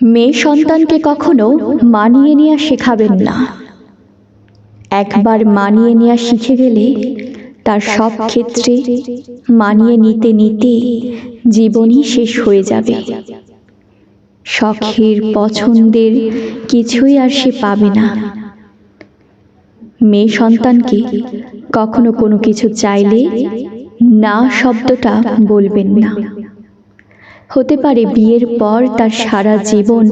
মেয়ে সন্তানকে কখনো মানিয়ে নেওয়া শেখাবেন না। একবার মানিয়ে নেওয়া শিখে গেলে তার সব ক্ষেত্রে মানিয়ে নিতে নিতে জীবনই শেষ হয়ে যাবে। শখের পছন্দের কিছুই আর সে পাবে না। মেয়ে সন্তানকে কখনো কোনো কিছু চাইলে না শব্দটা বলবেন না। হতে পারে বিয়ের পর তার সারা জীবন।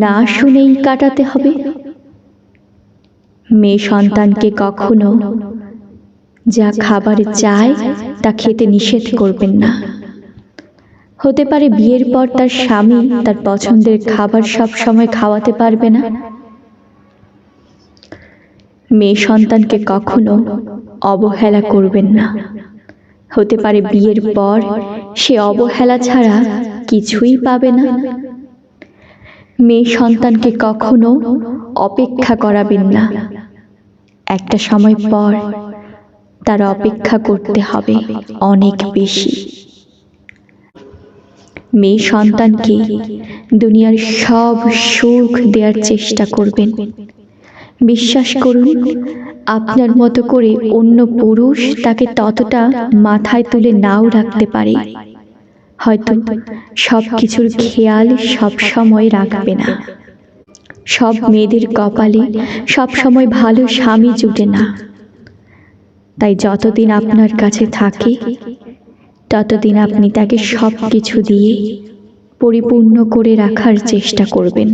না শুনেই কাটাতে হবে। মেয়ে সন্তানকে কখনো যা খাবার চায় তা খেতে নিষেধ করবেন না। হতে পারে বিয়ের পর তার স্বামী তার পছন্দের খাবার সব সময় খাওয়াতে পারবে না। মেয়ে সন্তানকে কখনো অবহেলা করবেন না। হতে পারে বিয়ের পর সে অবহেলা ছাড়া কিছুই পাবে না। মেয়ে সন্তানকে কখনো অপেক্ষা করাবেন না। একটা সময় পর তার অপেক্ষা করতে হবে অনেক বেশি। মেয়ে সন্তানকে দুনিয়ার সব সুখ দেওয়ার চেষ্টা করবেন। বিশ্বাস করুন, আপনার মতো করে অন্য পুরুষ তাকে ততটা মাথায় তুলে নাও রাখতে পারে। হয়তো সব কিছুর খেয়াল সব সময় রাখবে না। সব মেয়েদের কপালে সব সময় ভালো স্বামী জুটে না। তাই যতদিন আপনার কাছে থাকে, ততদিন আপনি তাকে সব কিছু দিয়ে পরিপূর্ণ করে রাখার চেষ্টা করবেন।